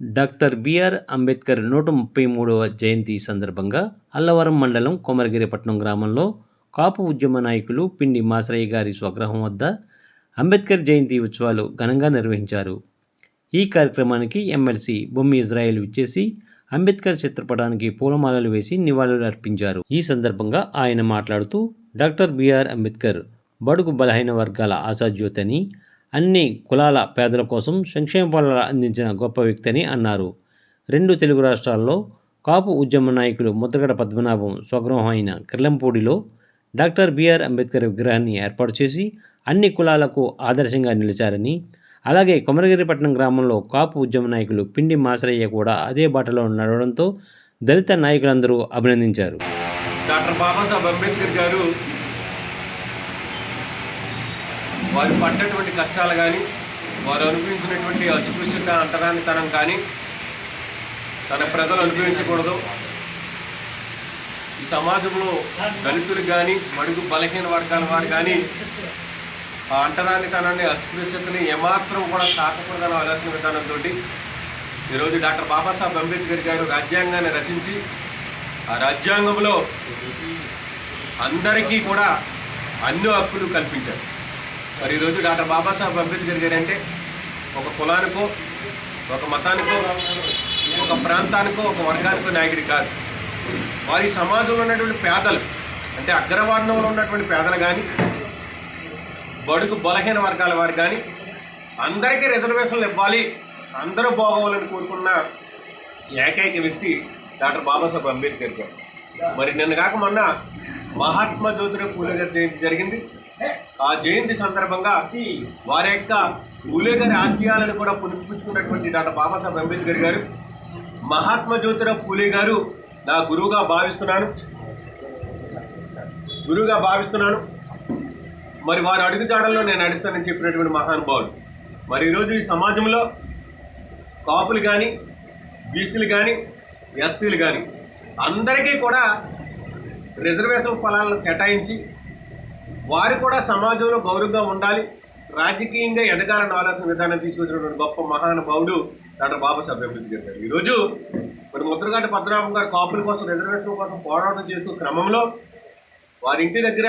Doctor BR Ambedkar నూట ముప్పై మూడవ జయంతి సందర్భంగా అల్లవరం మండలం కొమరగిరిపట్నం గ్రామంలో కాపు ఉద్యమ నాయకులు పిండి మాసరయ్య గారి స్వగృహం వద్ద అంబేద్కర్ జయంతి ఉత్సవాలు ఘనంగా నిర్వహించారు. ఈ కార్యక్రమానికి ఎమ్మెల్సీ బొమ్మి ఇజ్రాయెల్ విచ్చేసి అంబేద్కర్ చిత్రపటానికి పూలమాలలు వేసి నివాళులు అర్పించారు. ఈ సందర్భంగా ఆయన మాట్లాడుతూ డాక్టర్ బిఆర్ అంబేద్కర్ బడుగు బలహీన వర్గాల ఆశాజ్యోతని అన్ని కులాల పేదల కోసం సంక్షేమ పాలన అందించిన గొప్ప వ్యక్తి అని అన్నారు. రెండు తెలుగు రాష్ట్రాల్లో కాపు ఉద్యమ నాయకులు ముద్రగడ పద్మనాభం స్వగృహం అయిన కిర్లంపూడిలో డాక్టర్ బిఆర్ అంబేద్కర్ విగ్రహాన్ని ఏర్పాటు చేసి అన్ని కులాలకు ఆదర్శంగా నిలిచారని అలాగే కొమరగిరిపట్నం గ్రామంలో కాపు ఉద్యమ నాయకులు పిండి మాసరయ్య కూడా అదే బాటలో నడవడంతో దళిత నాయకులందరూ అభినందించారు. డాక్టర్ బాబాసాహెబ్ అంబేద్కర్ గారు వారు పడ్డటువంటి కష్టాలు కానీ వారు అనుభవించినటువంటి అస్పృశ్యత అంటరానితనం కానీ తన ప్రజలు అనుభవించకూడదు. ఈ సమాజంలో దళితులు కానీ మడుగు బలహీన వర్గాల వారు కానీ ఆ అంటరానితనాన్ని అస్పృశ్యతని ఏమాత్రం కూడా తాకకూడదని ఆలోచన విధానంతో ఈరోజు డాక్టర్ బాబాసాహెబ్ అంబేద్కర్ గారు రాజ్యాంగాన్ని రచించి ఆ రాజ్యాంగంలో అందరికీ కూడా అన్ని హక్కులు కల్పించారు. మరి ఈరోజు డాక్టర్ బాబాసాహెబ్ అంబేద్కర్ గారు అంటే ఒక కులానికో ఒక మతానికో ఒక ప్రాంతానికో ఒక వర్గానికో నాయకుడి కాదు. వారి సమాజంలో ఉన్నటువంటి పేదలు అంటే అగ్రవర్ణంలో ఉన్నటువంటి పేదలు కానీ బడుగు బలహీన వర్గాల వారు కానీ అందరికీ రిజర్వేషన్లు ఇవ్వాలి అందరూ బాగోవాలని కోరుకున్న ఏకైక వ్యక్తి డాక్టర్ బాబాసాహెబ్ అంబేద్కర్ గారు. మరి నిన్న కాక మొన్న మహాత్మా జ్యోతిరావు పూలే గారి జయంతి జరిగింది. ఆ జయంతి సందర్భంగా వారి యొక్క పూలేగారి ఆశయాలను కూడా పునిపించుకున్నటువంటి డాక్టర్ బాబాసాహెబ్ అంబేద్కర్ గారు మహాత్మా జ్యోతిరావు పూలే గారు నా గురువుగా భావిస్తున్నాను. గురువుగా భావిస్తున్నాను. మరి వారి అడుగుజాడల్లో నేను నడుస్తానని చెప్పినటువంటి మహానుభావుడు మరి ఈరోజు ఈ సమాజంలో కాపులు కానీ బీసీలు కానీ ఎస్సీలు కానీ అందరికీ కూడా రిజర్వేషన్ ఫలాలను కేటాయించి వారు కూడా సమాజంలో గౌరవంగా ఉండాలి. రాజకీయంగా ఎదగాలని ఆలోచన విధానం తీసుకొచ్చినటువంటి గొప్ప మహానుభావుడు డాక్టర్ బాబాసాహెబ్ అంబేద్కర్ గారు. ఈరోజు మరి ముద్రగాటి పద్మనాభం గారు కాపుల కోసం రిజర్వేషన్ కోసం పోరాటం చేస్తూ క్రమంలో వారి ఇంటి దగ్గర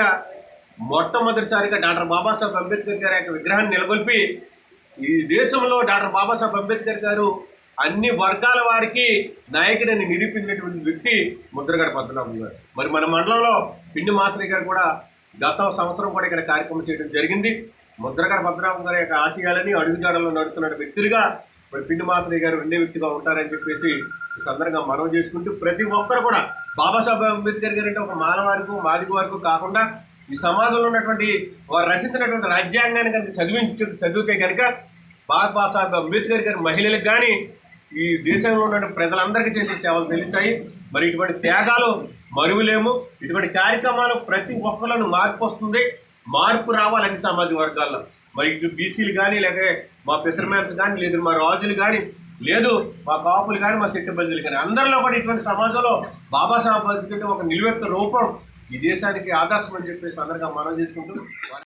మొట్టమొదటిసారిగా డాక్టర్ బాబాసాహెబ్ అంబేద్కర్ గారి యొక్క విగ్రహాన్ని నెలకొల్పి ఈ దేశంలో డాక్టర్ బాబాసాహెబ్ అంబేద్కర్ గారు అన్ని వర్గాల వారికి నాయకుడని నిరూపించినటువంటి వ్యక్తి ముద్రగడ పద్మనాభం గారు. మరి మన మండలంలో పిండి మాత్రి గారు కూడా గత సంవత్సరం కూడా ఇక్కడ కార్యక్రమం చేయడం జరిగింది. ముద్రగడ పద్మనాభం గారి యొక్క ఆశయాలని అడుగుజాడల్లో నడుతున్న వ్యక్తులుగా మరి పిండి మాసరి గారు రెండే వ్యక్తిగా ఉంటారని చెప్పేసి ఈ సందర్భంగా మనం చేసుకుంటూ ప్రతి ఒక్కరు కూడా బాబాసాహెబ్ అంబేద్కర్ గారు అంటే ఒక మానవారికి మాదిగు వరకు కాకుండా ఈ సమాజంలో ఉన్నటువంటి వారు రచించినటువంటి రాజ్యాంగాన్ని కనుక చదివించ చదివితే కనుక బాబాసాహెబ్ అంబేద్కర్ గారి మహిళలకు కానీ ఈ దేశంలో ఉన్న ప్రజలందరికీ చేసే సేవలు తెలుస్తాయి. మరి ఇటువంటి త్యాగాలు మరువులేము. ఇటువంటి కార్యక్రమాలు ప్రతి ఒక్కరిలోనూ మార్పు వస్తుంది. మార్పు రావాలి అన్ని సామాజిక వర్గాల్లో. మరి ఇటు బీసీలు కానీ లేక మా ఫిషర్మ్యాన్స్ కానీ లేదు మా రాజులు కానీ లేదు మా కాపులు కానీ మా చెట్టుబల్జులు కానీ అందరిలో కూడా ఇటువంటి సమాజంలో బాబాసాహెబ్ అంటే ఒక నిలువెత్త రూపం ఈ దేశానికి ఆదర్శం అని చెప్పేసి అందరికీ మనం చేసుకుంటూ